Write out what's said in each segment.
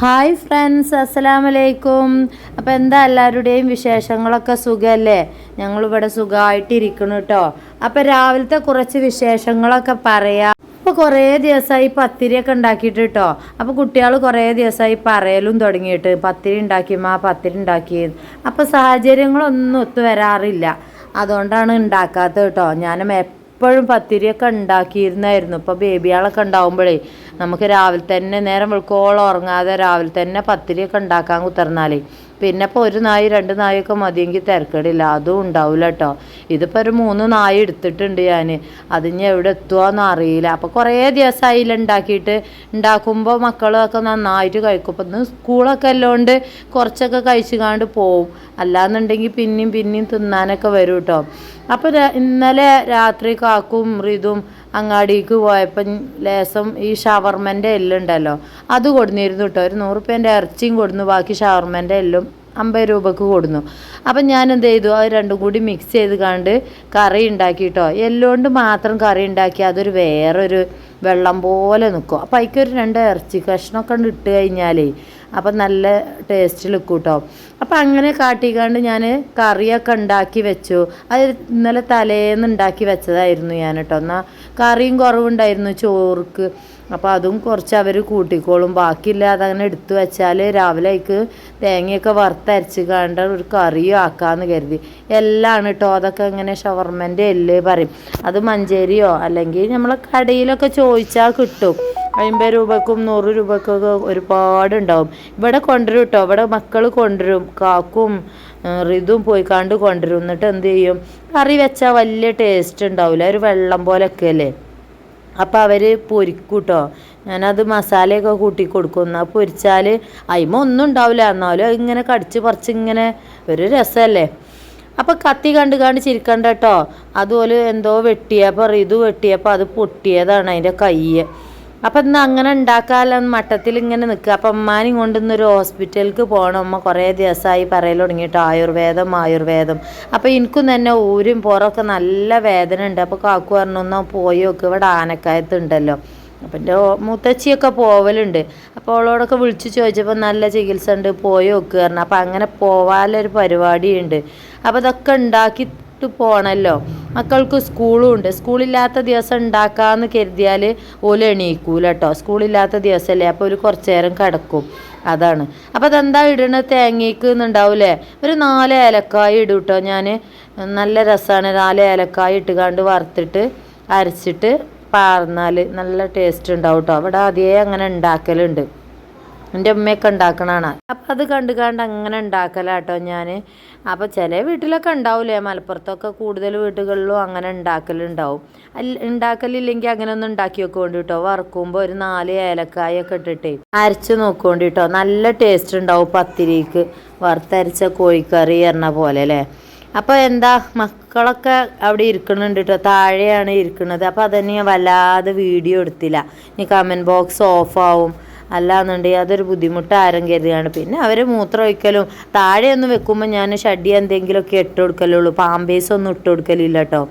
Hi friends അസ്സലാമലൈക്കും അപ്പോൾ എന്താ എല്ലാവരുടെയും വിശേഷങ്ങളൊക്കെ സുഖമല്ലേ ഞങ്ങളിവിടെ സുഖമായിട്ടിരിക്കണം കേട്ടോ അപ്പോൾ രാവിലത്തെ കുറച്ച് വിശേഷങ്ങളൊക്കെ പറയാം. അപ്പോൾ കുറേ ദിവസമായി പത്തിരിയൊക്കെ ഉണ്ടാക്കിയിട്ട് കേട്ടോ അപ്പോൾ കുട്ടികൾ കുറേ ദിവസമായി പറയലും തുടങ്ങിയിട്ട്. പത്തിരി ഉണ്ടാക്കിയമ്മ പത്തിരി ഉണ്ടാക്കി. അപ്പോൾ സാഹചര്യങ്ങളൊന്നും ഒത്തു വരാറില്ല. അതുകൊണ്ടാണ് ഉണ്ടാക്കാത്തത് കേട്ടോ ഞാനും എപ്പോഴും പത്തിരിയൊക്കെ ഉണ്ടാക്കിയിരുന്നായിരുന്നു. ഇപ്പോൾ ബേബികളൊക്കെ ഉണ്ടാവുമ്പോഴേ നമുക്ക് രാവിലെ തന്നെ നേരം വെളുക്കോളം ഉറങ്ങാതെ രാവിലെ തന്നെ പത്തിരിയൊക്കെ ഉണ്ടാക്കാൻ കുത്തിർന്നാലേ. പിന്നെ ഇപ്പോൾ ഒരു നായി രണ്ട് നായൊക്കെ മതിയെങ്കിൽ തിരക്കടില്ല. അതും ഉണ്ടാവില്ല കേട്ടോ ഇതിപ്പോൾ ഒരു മൂന്ന് നായി എടുത്തിട്ടുണ്ട് ഞാൻ അതിന് എവിടെ എത്തുകയെന്ന് അറിയില്ല. അപ്പോൾ കുറേ ദിവസമായില്ല ഉണ്ടാക്കിയിട്ട് ഉണ്ടാക്കുമ്പോൾ മക്കളൊക്കെ നന്നായിട്ട് കഴിക്കും. ഇപ്പം ഇന്ന് സ്കൂളൊക്കെ അല്ലോണ്ട് കുറച്ചൊക്കെ കഴിച്ചുകാണ്ട് പോവും. അല്ലാന്നുണ്ടെങ്കിൽ പിന്നെയും പിന്നെയും തിന്നാനൊക്കെ വരും കേട്ടോ അപ്പോൾ ഇന്നലെ രാത്രി കാക്കും റിതും അങ്ങാടിക്ക് പോയപ്പം ലേസം ഈ ഷവർമന്റെ എല്ലുണ്ടല്ലോ അത് കൊടുന്നിരുന്നു കേട്ടോ ഒരു നൂറുപ്യേന്റെ ഇറച്ചിയും കൊടുന്നു. ബാക്കി ഷവർമന്റെ എല്ലും അമ്പത് രൂപക്ക് കൊടുന്നു. അപ്പം ഞാൻ എന്ത് ചെയ്തു? അത് രണ്ടും കൂടി മിക്സ് ചെയ്ത് കണ്ട് കറി ഉണ്ടാക്കിയിട്ടോ എല്ലോണ്ട് മാത്രം കറി ഉണ്ടാക്കി അതൊരു വേറൊരു വെള്ളം പോലെ നിൽക്കും അപ്പം അതിക്കൊരു രണ്ട് ഇറച്ചി കഷ്ണമൊക്കെ ഉണ്ട് ഇട്ട് കഴിഞ്ഞാലേ അപ്പം നല്ല ടേസ്റ്റ് നിൽക്കും കേട്ടോ അപ്പം അങ്ങനെ കാട്ടിക്കാണ്ട് ഞാൻ കറിയൊക്കെ ഉണ്ടാക്കി വെച്ചു. അത് ഇന്നലെ തലേന്ന് ഉണ്ടാക്കി വെച്ചതായിരുന്നു ഞാൻ കേട്ടോ എന്നാൽ കറിയും കുറവുണ്ടായിരുന്നു. ചോർക്ക് അപ്പോൾ അതും കുറച്ച് അവർ കൂട്ടിക്കോളും. ബാക്കിയില്ലാതെ അങ്ങനെ എടുത്തു വെച്ചാൽ രാവിലെ അതിക്ക് തേങ്ങയൊക്കെ വറുത്തരച്ച് കണ്ട ഒരു കറിയും ആക്കാമെന്ന് കരുതി. എല്ലാം കേട്ടോ അതൊക്കെ ഇങ്ങനെ ഷവർമന്റെ എല്ല് പറയും. അത് മഞ്ചേരിയോ അല്ലെങ്കിൽ നമ്മൾ കടയിലൊക്കെ ചോദിച്ചാൽ കിട്ടും. അമ്പത് രൂപക്കും നൂറ് രൂപക്കൊക്കെ ഒരുപാട് ഉണ്ടാവും ഇവിടെ കൊണ്ടുവരും കേട്ടോ ഇവിടെ മക്കൾ കൊണ്ടുവരും. കാക്കും റിതും പോയി കണ്ട് കൊണ്ടുവരും. എന്നിട്ട് എന്ത് ചെയ്യും? കറി വെച്ചാൽ വലിയ ടേസ്റ്റ് ഉണ്ടാവില്ല ഒരു വെള്ളം പോലെയൊക്കെ അല്ലേ? അപ്പോൾ അവർ പൊരിക്കും കേട്ടോ ഞാനത് മസാലയൊക്കെ കൂട്ടി കൊടുക്കും. എന്നാൽ പൊരിച്ചാൽ അയിമ ഒന്നും ഉണ്ടാവില്ല എന്നാലും ഇങ്ങനെ കടിച്ച് പറിച്ച് ഇങ്ങനെ ഒരു രസമല്ലേ അപ്പോൾ കത്തി കണ്ട് കണ്ട് ചിരിക്കണ്ട കേട്ടോ. അതുപോലെ എന്തോ വെട്ടിയപ്പോൾ ഇത് വെട്ടിയപ്പോൾ അത് പൊട്ടിയതാണ് അതിന്റെ കയ്യ്. അപ്പം ഇന്ന് അങ്ങനെ ഉണ്ടാക്കാമല്ലോ മട്ടത്തിൽ ഇങ്ങനെ നിൽക്കുക. അപ്പം അമ്മാനും കൊണ്ടുവന്നൊരു ഹോസ്പിറ്റലിലേക്ക് പോകണം അമ്മ കുറേ ദിവസമായി പറയൽ തുടങ്ങിയിട്ട് ആയുർവേദം ആയുർവേദം. അപ്പം എനിക്കും തന്നെ ഊരും പുറമൊക്കെ നല്ല വേദന ഉണ്ട്. അപ്പോൾ കാക്കു പറഞ്ഞു ഒന്ന് പോയി നോക്ക്. ഇവിടെ ആനക്കായത്തുണ്ടല്ലോ അപ്പം എന്റെ മുത്തച്ഛിയൊക്കെ പോവലുണ്ട്. അപ്പോൾ അവളോടൊക്കെ വിളിച്ച് ചോദിച്ചപ്പോൾ നല്ല ചികിത്സ ഉണ്ട്. പോയി നോക്കുക പറഞ്ഞു. അപ്പോൾ അങ്ങനെ പോവാലൊരു പരിപാടിയുണ്ട്. അപ്പോൾ ഇതൊക്കെ ഉണ്ടാക്കി ഇട്ട് പോകണമല്ലോ മക്കൾക്ക് സ്കൂളും ഉണ്ട്. സ്കൂളില്ലാത്ത ദിവസം ഉണ്ടാക്കാമെന്ന് കരുതിയാൽ ഓൽ എണീക്കൂല കേട്ടോ സ്കൂളില്ലാത്ത ദിവസമല്ലേ അപ്പോൾ ഒരു കുറച്ച് നേരം കിടക്കും. അതാണ്. അപ്പോൾ അതെന്താ ഇടണ തേങ്ങയ്ക്ക് എന്നുണ്ടാവൂലേ? ഒരു നാല് ഏലക്കായ ഇടും കേട്ടോ ഞാൻ നല്ല രസമാണ് നാല് ഏലക്കായ ഇട്ടുകാണ്ട് വറുത്തിട്ട് അരച്ചിട്ട് പാർന്നാൽ നല്ല ടേസ്റ്റ് ഉണ്ടാവും കേട്ടോ അവിടെ ആദ്യമേ അങ്ങനെ ഉണ്ടാക്കലുണ്ട്. എന്റെ ഉമ്മയൊക്കെ ഉണ്ടാക്കണതാണ്. അപ്പം അത് കണ്ട് കണ്ട് അങ്ങനെ ഉണ്ടാക്കലാട്ടോ ഞാൻ അപ്പോൾ ചില വീട്ടിലൊക്കെ ഉണ്ടാവില്ലേ മലപ്പുറത്തൊക്കെ കൂടുതൽ വീടുകളിലും അങ്ങനെ ഉണ്ടാക്കലുണ്ടാവും. അല്ല ഉണ്ടാക്കലില്ലെങ്കിൽ അങ്ങനെ ഒന്ന് ഉണ്ടാക്കി വെക്കൊണ്ട് കേട്ടോ വറുക്കുമ്പോൾ ഒരു നാല് ഏലക്കായൊക്കെ ഇട്ടിട്ടേ അരച്ച് നോക്കുകൊണ്ട് കേട്ടോ നല്ല ടേസ്റ്റ് ഉണ്ടാവും പത്തിരിക്ക്. വറുത്തരച്ച കോഴിക്കറി എറിഞ്ഞ പോലെ അല്ലേ? അപ്പോൾ എന്താ മക്കളൊക്കെ അവിടെ ഇരിക്കുന്നുണ്ട് കേട്ടോ താഴെയാണ് ഇരിക്കുന്നത് അപ്പോൾ അതന്നെ വല്ലാതെ വീഡിയോ എടുത്തില്ല. ഇനി കമന്റ് ബോക്സ് ഓഫാവും അല്ലാന്നുണ്ടെങ്കിൽ അതൊരു ബുദ്ധിമുട്ട് ആരും കരുതിയാണ് പിന്നെ അവർ മൂത്രം ഒഴിക്കലും താഴെ ഒന്ന് വെക്കുമ്പോൾ ഞാൻ ഷഡി എന്തെങ്കിലുമൊക്കെ ഇട്ട് കൊടുക്കലുള്ളൂ. പാമ്പേസ് ഒന്നും ഇട്ട് കൊടുക്കലില്ല കേട്ടോ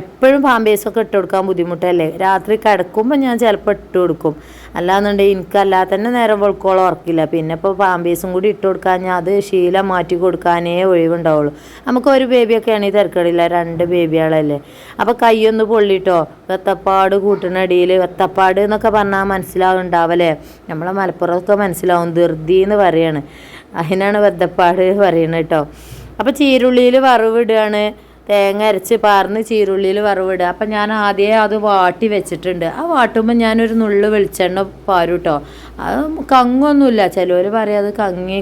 എപ്പോഴും പാമ്പേസൊക്കെ ഇട്ട് കൊടുക്കാൻ ബുദ്ധിമുട്ടല്ലേ? രാത്രി കിടക്കുമ്പോൾ ഞാൻ ചിലപ്പോൾ ഇട്ട് കൊടുക്കും. അല്ലാന്നുണ്ടെങ്കിൽ എനിക്കല്ലാതെ തന്നെ നേരം വെളുക്കോളം ഉറക്കില്ല. പിന്നെ ഇപ്പോൾ പാമ്പേസും കൂടി ഇട്ട് കൊടുക്കാൻ ഞാൻ അത് ശീലം മാറ്റി കൊടുക്കാനേ ഒഴിവുണ്ടാവുള്ളൂ. നമുക്ക് ഒരു ബേബിയൊക്കെ ആണെങ്കിൽ തിരക്കടില്ല. രണ്ട് ബേബികളല്ലേ. അപ്പോൾ കൈയൊന്ന് പൊള്ളിട്ടോ. വെത്തപ്പാട് കൂട്ടിനടിയിൽ വെത്തപ്പാട് എന്നൊക്കെ പറഞ്ഞാൽ മനസ്സിലാവുണ്ടാവല്ലേ നമ്മളെ മലപ്പുറമൊക്കെ മനസ്സിലാവും ധൃതി എന്ന് പറയാണ്. അതിനാണ് ബദ്ധപ്പാട് പറയുന്നത് കേട്ടോ. അപ്പോൾ ചീരുള്ളിയിൽ വറവിടുകയാണ് തേങ്ങ അരച്ച് പാർന്ന് ചീരുള്ളിയിൽ വറവിടുക. അപ്പം ഞാൻ ആദ്യമേ അത് വാട്ടി വെച്ചിട്ടുണ്ട്. ആ വാട്ടുമ്പോൾ ഞാനൊരു നുള്ളു വെളിച്ചെണ്ണ പാരും കേട്ടോ. അത് കങ്ങൊന്നുമില്ല. ചിലവർ പറയും അത് കങ്ങി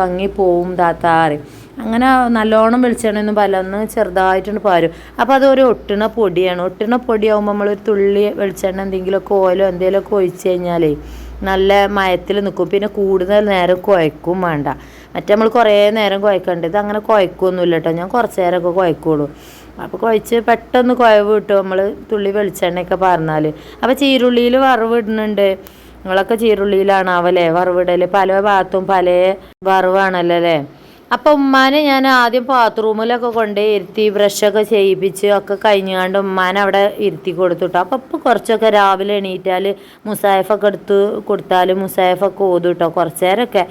കങ്ങി പോവും താത്താറി അങ്ങനെ നല്ലോണം വെളിച്ചെണ്ണയൊന്നും പലന്ന് ചെറുതായിട്ടുണ്ട് പാരും. അപ്പോൾ അതൊരു ഒട്ടിണ പൊടിയാണ്. ഒട്ടിണ പൊടിയാകുമ്പോൾ നമ്മളൊരു തുള്ളി വെളിച്ചെണ്ണ എന്തെങ്കിലുമൊക്കെ ഓയിലോ എന്തെങ്കിലുമൊക്കെ ഒഴിച്ച് കഴിഞ്ഞാലേ നല്ല മയത്തിൽ നിൽക്കും പിന്നെ കൂടുതൽ നേരം കുഴക്കും വേണ്ട. മറ്റേ നമ്മൾ കുറേ നേരം കുഴക്കേണ്ടത് അങ്ങനെ കുഴക്കൊന്നുമില്ല കേട്ടോ ഞാൻ കുറച്ച് നേരമൊക്കെ കുഴക്കുള്ളൂ. അപ്പോൾ കുഴച്ച് പെട്ടെന്ന് കുഴവ് കിട്ടും. നമ്മൾ തുള്ളി വെളിച്ചെണ്ണയൊക്കെ പറഞ്ഞാൽ അപ്പോൾ ചീരുള്ളിയിൽ വറവ് ഇടുന്നുണ്ട്. നിങ്ങളൊക്കെ ചീരുള്ളിയിലാണ് അവല്ലേ വറവിടൽ പല ഭാഗത്തും പല വറവാണല്ലോ അല്ലേ? അപ്പം ഉമ്മാനെ ഞാൻ ആദ്യം ബാത്റൂമിലൊക്കെ കൊണ്ടുപോയി ഇരുത്തി ബ്രഷൊക്കെ ചെയ്യിപ്പിച്ച് ഒക്കെ കഴിഞ്ഞാണ്ട് ഉമ്മാനെ അവിടെ ഇരുത്തി കൊടുത്തുട്ടോ. അപ്പൊ ഇപ്പൊ കുറച്ചൊക്കെ രാവിലെ എണീറ്റാൽ മുസായഫൊക്കെ എടുത്ത് കൊടുത്താൽ മുസായഫൊക്കെ ഓതുട്ടോ കുറച്ചേരൊക്കെ.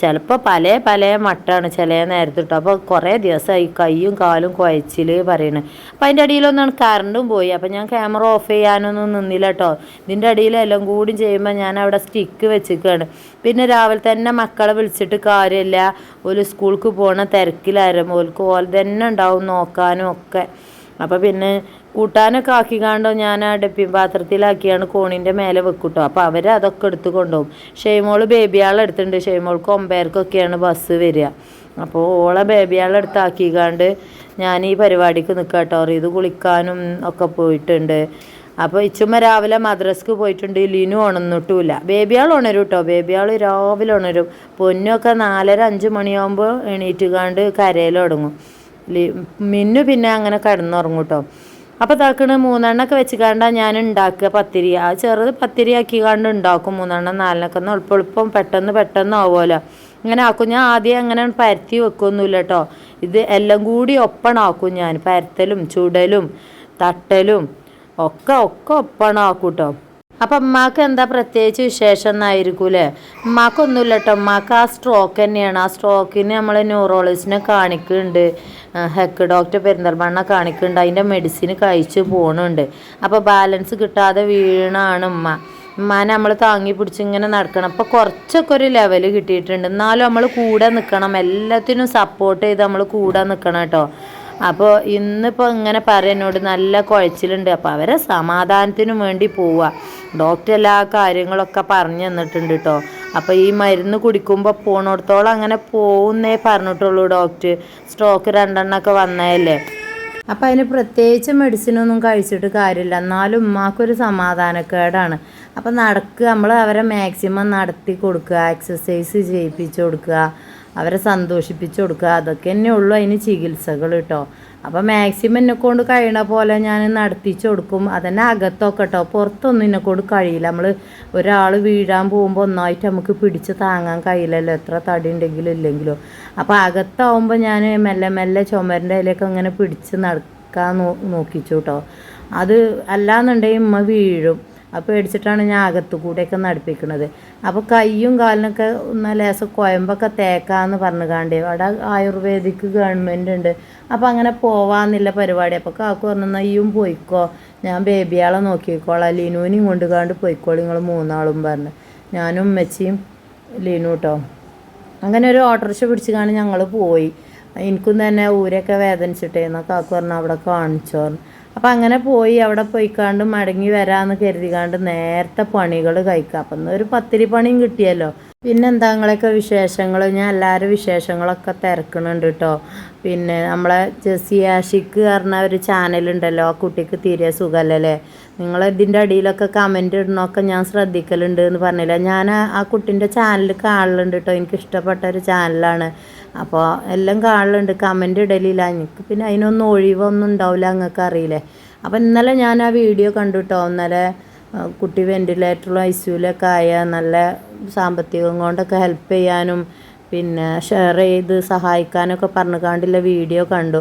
ചിലപ്പോൾ പല പല മട്ടാണ് ചില നേരത്തെ കിട്ടും. അപ്പോൾ കുറേ ദിവസമായി കൈയും കാലും കുഴച്ചിൽ പറയണേ. അപ്പം അതിന്റെ അടിയിലൊന്നാണ് കറണ്ടും പോയി. അപ്പം ഞാൻ ക്യാമറ ഓഫ് ചെയ്യാനൊന്നും നിന്നില്ല കേട്ടോ ഇതിന്റെ അടിയിൽ എല്ലാം കൂടി ചെയ്യുമ്പോൾ ഞാൻ അവിടെ സ്റ്റിക്ക് വെച്ചിരിക്കുകയാണ് പിന്നെ രാവിലെ തന്നെ മക്കളെ വിളിച്ചിട്ട് കാര്യമില്ല ഒരു സ്കൂൾക്ക് പോണ തിരക്കിലായിരുന്നു. ഓൽക്ക് ഓൽ തന്നെ ഉണ്ടാവും നോക്കാനും ഒക്കെ. അപ്പോൾ പിന്നെ കൂട്ടാനൊക്കെ ആക്കിക്കാണ്ടോ ഞാൻ ആ ഡപ്പി പാത്രത്തിലാക്കിയാണ് കോണിന്റെ മേലെ വെക്കൂട്ടോ. അപ്പോൾ അവർ അതൊക്കെ എടുത്ത് കൊണ്ടുപോകും. ഷെയ്മോൾ ബേബിയാളെ എടുത്തിട്ടുണ്ട്. ഷെയ്മോൾക്ക് ഒമ്പേർക്കൊക്കെയാണ് ബസ് വരിക. അപ്പോൾ ഓളെ ബേബിയാളെ എടുത്താക്കിക്കാണ്ട് ഞാൻ ഈ പരിപാടിക്ക് നിൽക്കാം കേട്ടോ ഇത് കുളിക്കാനും ഒക്കെ പോയിട്ടുണ്ട്. അപ്പോൾ ഇച്ചുമ്മ രാവിലെ മദ്രസ്ക്ക് പോയിട്ടുണ്ട്. ലിനു ഉണന്നിട്ടുമില്ല ബേബിയാൾ ഉണരും കേട്ടോ ബേബിയാൾ രാവിലെ ഉണരും. പൊന്നൊക്കെ നാലര അഞ്ച് മണിയാകുമ്പോൾ എണീറ്റുകാണ്ട് കരയിൽ മിന്നു പിന്നെ അങ്ങനെ കിടന്നുറങ്ങും കേട്ടോ അപ്പോൾ മൂന്നെണ്ണം മൂന്നെണ്ണൊക്കെ വെച്ച് കണ്ടാ ഞാൻ ഉണ്ടാക്കുക പത്തിരി. ആ ചെറുത് പത്തിരി ആക്കി കണ്ട് ഉണ്ടാക്കും മൂന്നെണ്ണം നാലെണ്ണൊക്കെ. ഒന്ന് എളുപ്പം പെട്ടെന്ന് പെട്ടെന്ന് ആവുമല്ലോ ഇങ്ങനെ ആക്കും. ഞാൻ ആദ്യം അങ്ങനെ പരത്തി വെക്കൊന്നുമില്ല കേട്ടോ ഇത് എല്ലാം കൂടി ഒപ്പണാക്കും ഞാൻ. പരത്തലും ചുടലും തട്ടലും ഒക്കെ ഒക്കെ ഒപ്പണാക്കും കേട്ടോ അപ്പം ഉമ്മാക്ക് എന്താ പ്രത്യേകിച്ച് വിശേഷം എന്നായിരിക്കൂലേ? ഉമ്മാക്കൊന്നുമില്ല കേട്ടോ ഉമ്മാക്ക് ആ സ്ട്രോക്ക് തന്നെയാണ്. ആ സ്ട്രോക്കിന് നമ്മൾ ന്യൂറോളജിസ്റ്റിനെ കാണിക്കുന്നുണ്ട്. ഹെക്ക് ഡോക്ടർ പെരിന്തൽമണ്ണ കാണിക്കുന്നുണ്ട്. അതിന്റെ മെഡിസിൻ കഴിച്ച് പോകണുണ്ട് അപ്പോൾ ബാലൻസ് കിട്ടാതെ വീണാണ് ഉമ്മ. ഉമ്മാനെ നമ്മൾ താങ്ങി പിടിച്ച് ഇങ്ങനെ നടക്കണം. അപ്പോൾ കുറച്ചൊക്കെ ഒരു ലെവൽ കിട്ടിയിട്ടുണ്ട്. എന്നാലും നമ്മൾ കൂടെ നിൽക്കണം എല്ലാത്തിനും സപ്പോർട്ട് ചെയ്ത് നമ്മൾ കൂടെ നിൽക്കണം കേട്ടോ. അപ്പോൾ ഇന്നിപ്പോൾ ഇങ്ങനെ പറയുന്നോട് നല്ല കുഴച്ചിലുണ്ട്. അപ്പോൾ അവരെ സമാധാനത്തിനു വേണ്ടി പോവുക ഡോക്ടർ എല്ലാ കാര്യങ്ങളൊക്കെ പറഞ്ഞു തന്നിട്ടുണ്ട് കേട്ടോ അപ്പോൾ ഈ മരുന്ന് കുടിക്കുമ്പോൾ പോണോടത്തോളം അങ്ങനെ പോകുന്നേ പറഞ്ഞിട്ടുള്ളൂ ഡോക്ടർ. സ്ട്രോക്ക് രണ്ടെണ്ണമൊക്കെ വന്നതല്ലേ. അപ്പം അതിന് പ്രത്യേകിച്ച് മെഡിസിനൊന്നും കഴിച്ചിട്ട് കാര്യമില്ല. എന്നാലും ഉമ്മാക്കൊരു സമാധാനക്കേടാണ്. അപ്പം നടക്കുക. നമ്മൾ അവരെ മാക്സിമം നടത്തി കൊടുക്കുക. എക്സസൈസ് ചെയ്യിപ്പിച്ചു കൊടുക്കുക. അവരെ സന്തോഷിപ്പിച്ചു കൊടുക്കുക. അതൊക്കെ തന്നെ ഉള്ളൂ അതിന് ചികിത്സകൾ കേട്ടോ അപ്പം മാക്സിമം എന്നെ കൊണ്ട് കഴിയണ പോലെ ഞാൻ നടത്തിച്ചു കൊടുക്കും. അതന്നെ അകത്തൊക്കെ കേട്ടോ പുറത്തൊന്നും എന്നെ കൊണ്ട് കഴിയില്ല. നമ്മൾ ഒരാൾ വീഴാൻ പോകുമ്പോൾ ഒന്നായിട്ട് നമുക്ക് പിടിച്ച് താങ്ങാൻ കഴിയില്ലല്ലോ. എത്ര തടി ഉണ്ടെങ്കിലും ഇല്ലെങ്കിലും. അപ്പോൾ അകത്താവുമ്പോൾ ഞാൻ മെല്ലെ മെല്ലെ ചുമരിന്റെ അതിലേക്ക് അങ്ങനെ പിടിച്ച് നടക്കാൻ നോ നോക്കിച്ചു കേട്ടോ അത് അല്ലാന്നുണ്ടെങ്കിൽ ഉമ്മ വീഴും. അപ്പോൾ പേടിച്ചിട്ടാണ് ഞാൻ അകത്തു കൂടെയൊക്കെ നടിപ്പിക്കുന്നത് അപ്പോൾ കയ്യും കാലിനൊക്കെ ഒന്ന് ലേസം കുഴമ്പൊക്കെ തേക്കാന്ന് പറഞ്ഞു കാണ്ടേ അവിടെ ആയുർവേദിക് ഗവൺമെന്റ് ഉണ്ട്. അപ്പോൾ അങ്ങനെ പോവാന്നില്ല പരിപാടി. അപ്പോൾ കാക്കു പറഞ്ഞു നയ്യും പോയിക്കോ. ഞാൻ ബേബിയാളെ നോക്കിക്കോളാം. ലിനുവിനെയും കൊണ്ട് കാണ്ട് പോയിക്കോളി നിങ്ങൾ മൂന്നാളും പറഞ്ഞു. ഞാനും ഉമ്മച്ചിയും ലിനു കേട്ടോ അങ്ങനെ ഒരു ഓട്ടോറിക്ഷ പിടിച്ച് കാണാൻ ഞങ്ങൾ പോയി. എനിക്കും തന്നെ ഊരൊക്കെ വേദനിച്ചിട്ടേന്നൊക്കെ കാക്കു പറഞ്ഞു അവിടെ കാണിച്ചോ അപ്പം അങ്ങനെ പോയി അവിടെ പോയിക്കാണ്ട് മടങ്ങി വരാമെന്ന് കരുതിക്കാണ്ട് നേരത്തെ പണികൾ കഴിക്കാം. അപ്പം ഒരു പത്തിരി പണിയും കിട്ടിയല്ലോ. പിന്നെ നിങ്ങളെയൊക്കെ വിശേഷങ്ങൾ ഞാൻ എല്ലാവരും വിശേഷങ്ങളൊക്കെ തിരക്കണുണ്ട് കേട്ടോ പിന്നെ നമ്മളെ ജെസിയാഷിക്ക് പറഞ്ഞ ഒരു ചാനലുണ്ടല്ലോ ആ കുട്ടിക്ക് തീരെ സുഖമല്ലേ നിങ്ങൾ ഇതിന്റെ അടിയിലൊക്കെ കമന്റ് ഇടണമൊക്കെ ഞാൻ ശ്രദ്ധിക്കലുണ്ട് എന്ന് പറഞ്ഞില്ല? ഞാൻ ആ- ആ കുട്ടീന്റെ ചാനൽ കാണലുണ്ട് കേട്ടോ എനിക്ക് ഇഷ്ടപ്പെട്ട ഒരു ചാനലാണ്. അപ്പോൾ എല്ലാം കാണലുണ്ട് കമന്റ് ഇടലില്ല. എനിക്ക് പിന്നെ അതിനൊന്നും ഒഴിവൊന്നും ഉണ്ടാവില്ല നിങ്ങൾക്ക് അറിയില്ലേ? അപ്പോൾ ഇന്നലെ ഞാൻ ആ വീഡിയോ കണ്ടു കേട്ടോ ഇന്നലെ കുട്ടി വെന്റിലേറ്ററിലും ഐ സിയുലൊക്കെ ആയ നല്ല സാമ്പത്തികം കൊണ്ടൊക്കെ ഹെൽപ്പ് ചെയ്യാനും പിന്നെ ഷെയർ ചെയ്ത് സഹായിക്കാനൊക്കെ പറഞ്ഞു കാണ്ടില്ല വീഡിയോ കണ്ടു.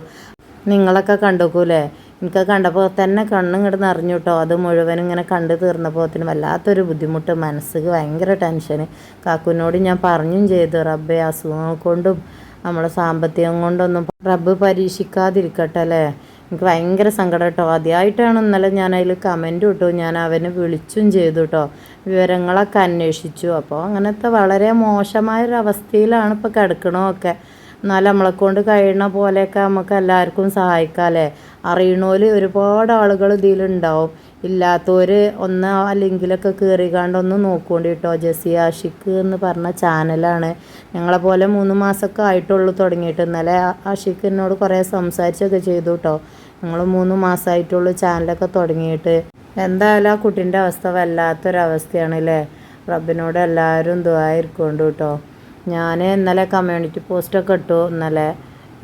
നിങ്ങളൊക്കെ കണ്ടുക്കൂലേ? എനിക്ക് കണ്ടപ്പോൾ തന്നെ കണ്ണിങ്ങോട്ട് നിറഞ്ഞു കേട്ടോ അത് മുഴുവൻ ഇങ്ങനെ കണ്ടു തീർന്നപ്പോത്തിന് വല്ലാത്തൊരു ബുദ്ധിമുട്ട് മനസ്സിക്ക് ഭയങ്കര ടെൻഷൻ കാക്കുവിനോട് ഞാൻ പറഞ്ഞും ചെയ്തു റബ്ബെ അസുഖങ്ങൾ കൊണ്ടും നമ്മളെ സാമ്പത്തികം കൊണ്ടൊന്നും റബ്ബ് പരീക്ഷിക്കാതിരിക്കട്ടെ അല്ലേ? എനിക്ക് ഭയങ്കര സങ്കടം കേട്ടോ. ആദ്യമായിട്ടാണ് ഇന്നലെ ഞാൻ അതിൽ കമന്റ് ഇട്ടു. ഞാൻ അവനെ വിളിച്ചും ചെയ്തു കേട്ടോ വിവരങ്ങളൊക്കെ അന്വേഷിച്ചു. അപ്പോൾ അങ്ങനത്തെ വളരെ മോശമായൊരവസ്ഥയിലാണ് ഇപ്പോൾ കിടക്കണമൊക്കെ എന്നാലും നമ്മളെ കൊണ്ട് കഴിയണ പോലെയൊക്കെ നമുക്ക് എല്ലാവർക്കും സഹായിക്കാമല്ലേ അറിയണോൽ ഒരുപാട് ആളുകൾ ഇതിലുണ്ടാവും. ഇല്ലാത്തവർ ഒന്ന് ലിങ്കിലൊക്കെ കയറിക്കാണ്ട് ഒന്ന് നോക്കുകൊണ്ട് കേട്ടോ ജസി ആഷിക്ക് എന്ന് പറഞ്ഞ ചാനലാണ്. ഞങ്ങളെ പോലെ മൂന്ന് മാസമൊക്കെ ആയിട്ടുള്ളൂ തുടങ്ങിയിട്ട്. ഇന്നലെ ആഷിക്ക് എന്നോട് കുറേ സംസാരിച്ചൊക്കെ ചെയ്തു കേട്ടോ ഞങ്ങൾ മൂന്ന് മാസമായിട്ടുള്ളൂ ചാനലൊക്കെ തുടങ്ങിയിട്ട്. എന്തായാലും ആ കുട്ടീന്റെ അവസ്ഥ വല്ലാത്തൊരവസ്ഥയാണ് അല്ലേ റബ്ബിനോട് എല്ലാവരും ദുആയിരിക്കൊണ്ട് കേട്ടോ ഞാൻ ഇന്നലെ കമ്മ്യൂണിറ്റി പോസ്റ്റൊക്കെ ഇട്ടു. ഇന്നലെ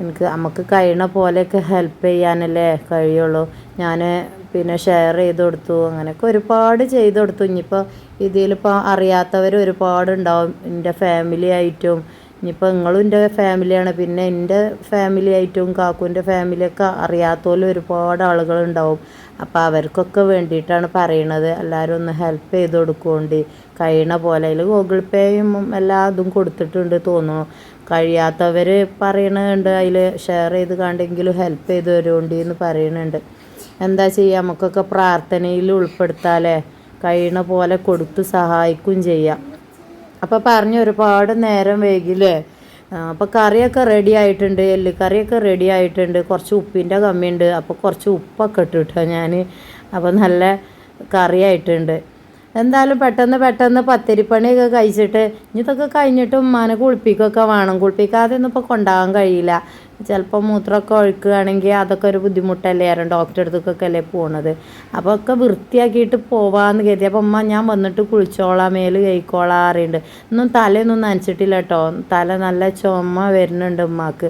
എനിക്ക് നമുക്ക് കഴിയണ പോലെയൊക്കെ ഹെൽപ്പ് ചെയ്യാനല്ലേ കഴിയുള്ളൂ. ഞാൻ പിന്നെ ഷെയർ ചെയ്ത് കൊടുത്തു അങ്ങനെയൊക്കെ ഒരുപാട് ചെയ്ത് കൊടുത്തു. ഇനിയിപ്പോൾ ഇതിലിപ്പോൾ അറിയാത്തവർ ഒരുപാടുണ്ടാവും. എന്റെ ഫാമിലി ആയിട്ടും ഇനിയിപ്പോൾ നിങ്ങളും എന്റെ ഫാമിലിയാണ് പിന്നെ എന്റെ ഫാമിലി ആയിട്ടും കാക്കുവിന്റെ ഫാമിലിയൊക്കെ അറിയാത്തോലും ഒരുപാട് ആളുകളുണ്ടാവും അപ്പോൾ അവർക്കൊക്കെ വേണ്ടിയിട്ടാണ് പറയണത്. എല്ലാവരും ഒന്ന് ഹെൽപ്പ് ചെയ്ത് കൊടുക്കുകൊണ്ട് കഴിയണ പോലെ. അതിൽ ഗൂഗിൾ പേയും എല്ലാ അതും കൊടുത്തിട്ടുണ്ട് തോന്നുന്നു. കഴിയാത്തവർ പറയണുണ്ട്. അതിൽ ഷെയർ ചെയ്ത് കണ്ടെങ്കിലും ഹെൽപ്പ് ചെയ്ത് തരുകൊണ്ട് എന്ന് പറയുന്നുണ്ട് എന്താ ചെയ്യുക നമുക്കൊക്കെ പ്രാർത്ഥനയിൽ ഉൾപ്പെടുത്താലേ. കഴിയണ പോലെ കൊടുത്ത് സഹായിക്കും ചെയ്യാം. അപ്പോൾ പറഞ്ഞ് ഒരുപാട് നേരം വൈകില്ലേ? അപ്പോൾ കറിയൊക്കെ റെഡി ആയിട്ടുണ്ട്. എല്ല് കറിയൊക്കെ റെഡി ആയിട്ടുണ്ട്. കുറച്ച് ഉപ്പിന്റെ കമ്മിയുണ്ട്. അപ്പോൾ കുറച്ച് ഉപ്പൊക്കെ ഇട്ട് കിട്ടുക ഞാൻ അപ്പോൾ നല്ല കറിയായിട്ടുണ്ട് എന്തായാലും പെട്ടെന്ന് പെട്ടെന്ന് പത്തിരിപ്പണിയൊക്കെ കഴിച്ചിട്ട് ഇതൊക്കെ കഴിഞ്ഞിട്ട് ഉമ്മാനെ കുളിപ്പിക്കൊക്കെ വേണം. കുളിപ്പിക്കാതെ ഒന്നും ഇപ്പോൾ കൊണ്ടുപോകാൻ കഴിയില്ല. ചിലപ്പോൾ മൂത്രമൊക്കെ ഒഴുക്കുകയാണെങ്കിൽ അതൊക്കെ ഒരു ബുദ്ധിമുട്ടല്ലേ ആരും ഡോക്ടറെ അടുത്തേക്കൊക്കെ അല്ലേ പോണത്. അപ്പോൾ ഒക്കെ വൃത്തിയാക്കിയിട്ട് പോവാന്ന് കരുതി. അപ്പോൾ അമ്മ ഞാൻ വന്നിട്ട് കുളിച്ചോളാം മേൽ കഴിക്കോളാം അറിയുന്നുണ്ട് ഒന്നും തലയൊന്നും നനച്ചിട്ടില്ല കേട്ടോ തല നല്ല ചുമ വരുന്നുണ്ട് ഉമ്മാക്ക്.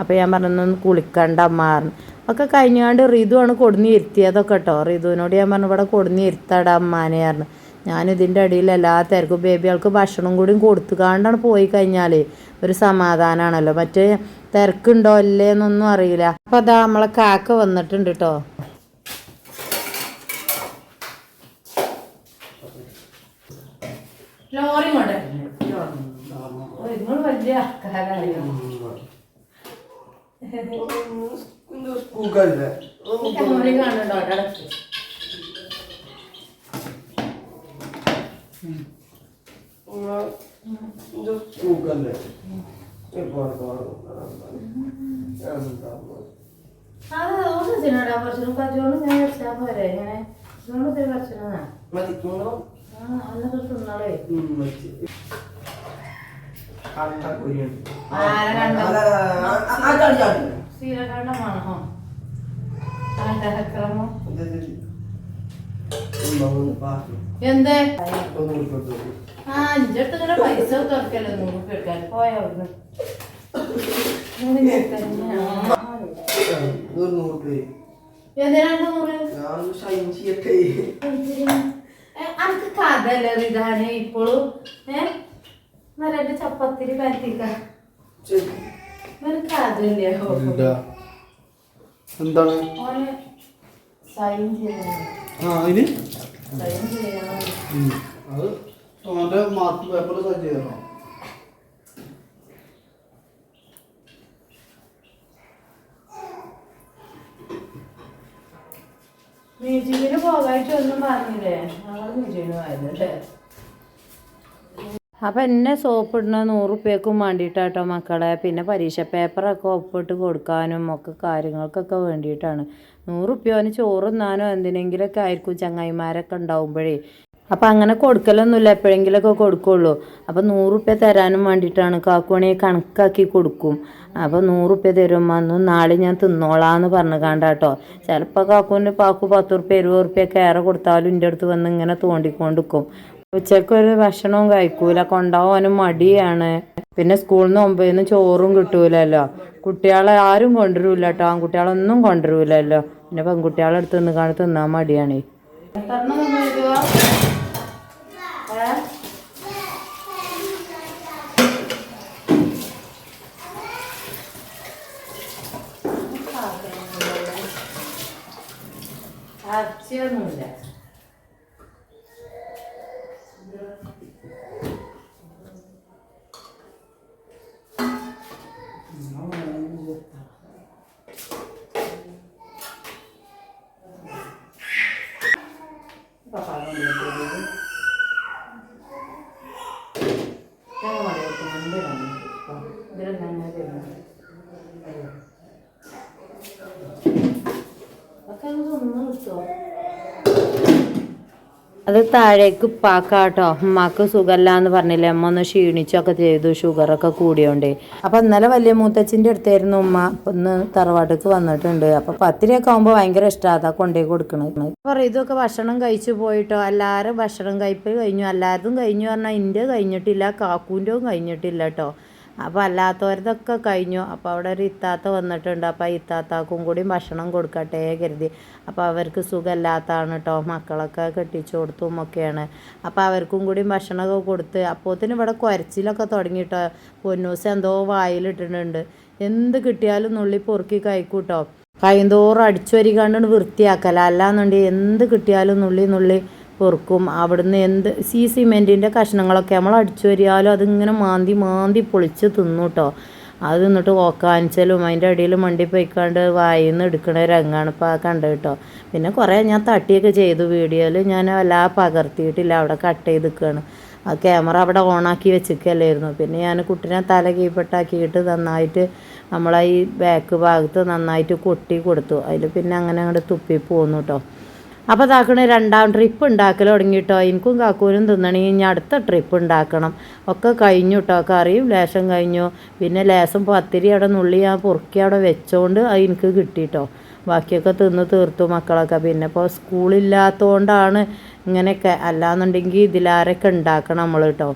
അപ്പോൾ ഞാൻ പറഞ്ഞു കുളിക്കണ്ട അമ്മ പറഞ്ഞു. ഒക്കെ കഴിഞ്ഞാണ്ട് റിതുവാണ് കൊടുന്നിരുത്തിയതൊക്കെ കേട്ടോ റിതുവിനോട് ഞാൻ പറഞ്ഞു ഇവിടെ കൊടുന്നിരുത്തടാ അമ്മാനെ ഞാൻ ഇതിന്റെ അടിയിൽ എല്ലാ തിരക്കും ബേബികൾക്ക് ഭക്ഷണം കൂടി കൊടുത്തു കാണ്ടാണ് പോയി കഴിഞ്ഞാൽ ഒരു സമാധാനമാണല്ലോ മറ്റേ തിരക്കുണ്ടോ അല്ലേ എന്നൊന്നും അറിയില്ല. അപ്പം അതാ നമ്മളെ കാക്ക വന്നിട്ടുണ്ട് കേട്ടോ ലോറി നിങ്ങൾ വലിയ കാണുന്നുണ്ടോ ഇടയ്ക്ക് ഇത് സ്കൂക്കല്ലേ ഇപ്പോൾ അത് ഒന്ന് തിന്നടാ എന്തേ? ആ ഇങ്ങനെ പൈസ തുറക്കല്ലോ? നൂറ് ഉറുപ്പിക എടുക്കാൻ പോയാ അവിടുന്ന്? ഇങ്ങനെ ഇങ്ങനെ എന്തിനാണ് നൂറ്? അനക്ക് കഥല്ലേ ഇതാണ് ഇപ്പോഴും ഏ? നല്ല ചപ്പത്തിരി കഥല്ലേ എന്താണ്? ഓന് സൈൻ ചെയ്യണം. ആ അതിന്. അത് അവന്റെ മാർക്ക് പേപ്പർ സജ്ജ ചെയ്യണം. മീറ്റിങ്ങിന് പോകാഴ്ച ഒന്നും പറഞ്ഞില്ലേ? ഞങ്ങൾ മീറ്റിങ്ങിന് പോയതല്ലേ അപ്പം എന്നെ സോപ്പ് ഇടുന്ന നൂറ് റുപ്യക്കും വേണ്ടിയിട്ടാട്ടോ മക്കളെ. പിന്നെ പരീക്ഷ പേപ്പറൊക്കെ ഒപ്പിട്ട് കൊടുക്കാനും ഒക്കെ കാര്യങ്ങൾക്കൊക്കെ വേണ്ടിയിട്ടാണ്. നൂറ് റുപ്യോന് ചോറ് തിന്നാനോ എന്തിനെങ്കിലൊക്കെ ആയിരിക്കും ചങ്ങായിമാരൊക്കെ ഉണ്ടാവുമ്പോഴേ. അപ്പം അങ്ങനെ കൊടുക്കലൊന്നുമില്ല എപ്പോഴെങ്കിലൊക്കെ കൊടുക്കുള്ളൂ. അപ്പം നൂറ് റുപ്യ തരാനും വേണ്ടിയിട്ടാണ് കാക്കുവണി കണക്കാക്കി കൊടുക്കും. അപ്പോൾ നൂറ് തരും അന്നും നാളെ ഞാൻ തിന്നോളാന്ന് പറഞ്ഞു കണ്ടാട്ടോ ചിലപ്പോൾ കാക്കുവിന്റെ പാക്കു പത്ത് റുപ്യ ഇരുപത് റുപ്യ കയറി കൊടുത്താലും എന്റെ അടുത്ത് വന്ന് ഇങ്ങനെ തോണ്ടിക്കൊണ്ടിരിക്കും. ഉച്ചയ്ക്ക് ഒരു ഭക്ഷണവും കഴിക്കൂല കൊണ്ടുപോകാനും മടിയാണ്. പിന്നെ സ്കൂളിൽ നിന്ന് ഒമ്പതിന്ന് ചോറും കിട്ടൂലല്ലോ. കുട്ടികളെ ആരും കൊണ്ടുവരൂല കേട്ടോ ആൺകുട്ടികളൊന്നും കൊണ്ടുവരൂലല്ലോ. പിന്നെ പെൺകുട്ടികളെ അടുത്ത് നിന്ന് കാണി തിന്നാൻ മടിയാണ്. അച്ഛയൊന്നുമില്ല അത് താഴേക്ക് പാക്കാട്ടോ ഉമ്മാക്ക് സുഖമല്ല എന്ന് പറഞ്ഞില്ലേ. അമ്മ ഒന്ന് ക്ഷീണിച്ചൊക്കെ ചെയ്തു ഷുഗറൊക്കെ കൂടിയോണ്ട്. അപ്പൊ ഇന്നലെ വലിയ മൂത്തച്ഛന്റെ അടുത്തായിരുന്നു ഉമ്മ. ഒന്ന് തറവാട്ടേക്ക് വന്നിട്ടുണ്ട്. അപ്പൊ പത്തിരിയൊക്കെ ആകുമ്പോൾ ഭയങ്കര ഇഷ്ടമാണ് അതാ കൊണ്ടേ കൊടുക്കണത്. അപ്പൊ ഇതൊക്കെ ഭക്ഷണം കഴിച്ചു പോയിട്ടോ? എല്ലാവരും ഭക്ഷണം കഴിപ്പ് കഴിഞ്ഞു. എല്ലാവരും കഴിഞ്ഞു പറഞ്ഞാൽ എന്റെ കഴിഞ്ഞിട്ടില്ല കാക്കൂന്റെ കഴിഞ്ഞിട്ടില്ല കേട്ടോ അപ്പോൾ അല്ലാത്തവരതൊക്കെ കഴിഞ്ഞു. അപ്പോൾ അവിടെ ഒരു ഇത്താത്ത വന്നിട്ടുണ്ട്. അപ്പോൾ ആ ഇത്താത്താക്കും കൂടി ഭക്ഷണം കൊടുക്കട്ടെ കരുതി. അപ്പോൾ അവർക്ക് സുഖമില്ലാത്തതാണ് കേട്ടോ മക്കളൊക്കെ കെട്ടിച്ചു കൊടുത്തും ഒക്കെയാണ്. അപ്പോൾ അവർക്കും കൂടി ഭക്ഷണമൊക്കെ കൊടുത്ത് അപ്പോത്തിന് ഇവിടെ കുരച്ചിലൊക്കെ തുടങ്ങിയിട്ടോ പൊന്നൂസ് എന്തോ വായിലിട്ടിട്ടുണ്ട്. എന്ത് കിട്ടിയാലും നുള്ളി പൊറുക്കി കഴിക്കൂട്ടോ കൈന്തോറും അടിച്ചു വരികാണ്ട് വൃത്തിയാക്കല. അല്ലാന്നുണ്ടെങ്കിൽ എന്ത് കിട്ടിയാലും നുള്ളി നുള്ളി പൊറുക്കും. അവിടുന്ന് എന്ത് സി സിമെന്റിന്റെ കഷ്ണങ്ങളൊക്കെ നമ്മൾ അടിച്ചു വരിയാലും അതിങ്ങനെ മാന്തി മാന്തി പൊളിച്ച് തിന്നു കേട്ടോ അത് തിന്നിട്ട് ഓക്കാനിച്ചാലും അതിന്റെ അടിയിൽ മണ്ടി പോയിക്കാണ്ട് വായിന്ന് എടുക്കണ രംഗാണ് ഇപ്പോൾ കണ്ടത് കേട്ടോ പിന്നെ കുറേ ഞാൻ തട്ടിയൊക്കെ ചെയ്തു വീഡിയോയിൽ. ഞാൻ വല്ലാതെ പകർത്തിയിട്ടില്ല. അവിടെ കട്ട് ചെയ്ത് നിൽക്കുകയാണ് ആ ക്യാമറ അവിടെ ഓണാക്കി വെച്ചിരിക്കല്ലായിരുന്നു. പിന്നെ ഞാൻ കുട്ടീനെ തല കീപ്പെട്ടാക്കിയിട്ട് നന്നായിട്ട് നമ്മളെ ഈ ബാക്ക് ഭാഗത്ത് നന്നായിട്ട് കൊട്ടി കൊടുത്തു. അതിൽ പിന്നെ അങ്ങനെ അങ്ങോട്ട് തുപ്പി പോന്നു കേട്ടോ അപ്പോൾ താക്കണ രണ്ടാം ട്രിപ്പ് ഉണ്ടാക്കൽ തുടങ്ങിയിട്ടോ എനിക്കും കാക്കൂനും തിന്നണമെങ്കിൽ ഇനി അടുത്ത ട്രിപ്പ് ഉണ്ടാക്കണം. ഒക്കെ കഴിഞ്ഞു കേട്ടോ കറിയും ലേശം കഴിഞ്ഞു. പിന്നെ ലേശം പത്തിരി അവിടെ നുള്ളി ആ പൊറുക്കി അവിടെ വെച്ചോണ്ട് അത് എനിക്ക് കിട്ടിട്ടോ ബാക്കിയൊക്കെ തിന്ന് തീർത്തു മക്കളൊക്കെ. പിന്നെ ഇപ്പോൾ സ്കൂളില്ലാത്തതുകൊണ്ടാണ് ഇങ്ങനെയൊക്കെ. അല്ലാന്നുണ്ടെങ്കിൽ ഇതിലാരൊക്കെ ഉണ്ടാക്കണം നമ്മൾ കേട്ടോ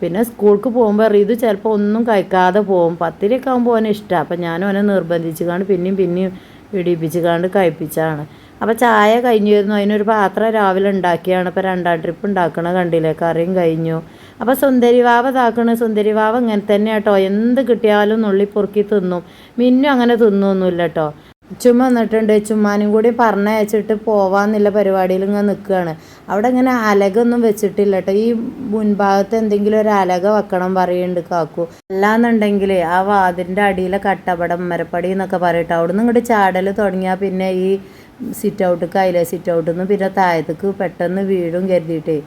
പിന്നെ സ്കൂൾക്ക് പോകുമ്പോൾ ഇത് ചിലപ്പോൾ ഒന്നും കഴിക്കാതെ പോകും. പത്തിരിയൊക്കെ ആകുമ്പോൾ അവന് ഇഷ്ടമാണ് അപ്പം ഞാനും അവനെ നിർബന്ധിച്ച് കാണും പിന്നെയും പിന്നെയും ഇടിപ്പിച്ച് കാണ്ട് കഴിപ്പിച്ചാണ്. അപ്പോൾ ചായ കഴിഞ്ഞു വരുന്നു അതിനൊരു പാത്രം രാവിലെ ഉണ്ടാക്കിയാണ്. ഇപ്പോൾ രണ്ടാം ട്രിപ്പ് ഉണ്ടാക്കണ കണ്ടില്ലേ? കറിയും കഴിഞ്ഞു. അപ്പോൾ സുന്ദരി വാവ താക്കണ സുന്ദരി വാവ ഇങ്ങനെ തന്നെ കേട്ടോ എന്ത് കിട്ടിയാലും നുള്ളി പൊറുക്കി തിന്നും. മിന്നും അങ്ങനെ തിന്നൊന്നുമില്ല കേട്ടോ ചുമ വന്നിട്ടുണ്ട്. ചുമ്മാനും കൂടി പറഞ്ഞയച്ചിട്ട് പോവാന്നുള്ള പരിപാടിയിൽ ഇങ്ങനെ നിൽക്കുകയാണ് അവിടെ ഇങ്ങനെ അലകൊന്നും വെച്ചിട്ടില്ല കേട്ടോ ഈ മുൻഭാഗത്ത് എന്തെങ്കിലും ഒരു അലക വെക്കണം പറയുന്നുണ്ട് കാക്കു. അല്ലാന്നുണ്ടെങ്കിൽ ആ വാതിന്റെ അടിയിലെ കട്ടപടം മരപ്പടി എന്നൊക്കെ പറയട്ടോ. അവിടുന്ന് ഇങ്ങോട്ട് ചാടൽ തുടങ്ങിയാൽ പിന്നെ ഈ സിറ്റ് ഔട്ട് കയ്യിലെ സിറ്റ് ഔട്ടിൽ നിന്ന് പിന്നെ താഴത്തേക്ക് പെട്ടെന്ന് വീഴും കരുതിയിട്ടേ.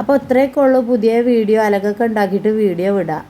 അപ്പോൾ ഇത്രയൊക്കെ ഉള്ളൂ. പുതിയ വീഡിയോ അലകൊക്കെ ഉണ്ടാക്കിയിട്ട് വീഡിയോ വിടാം.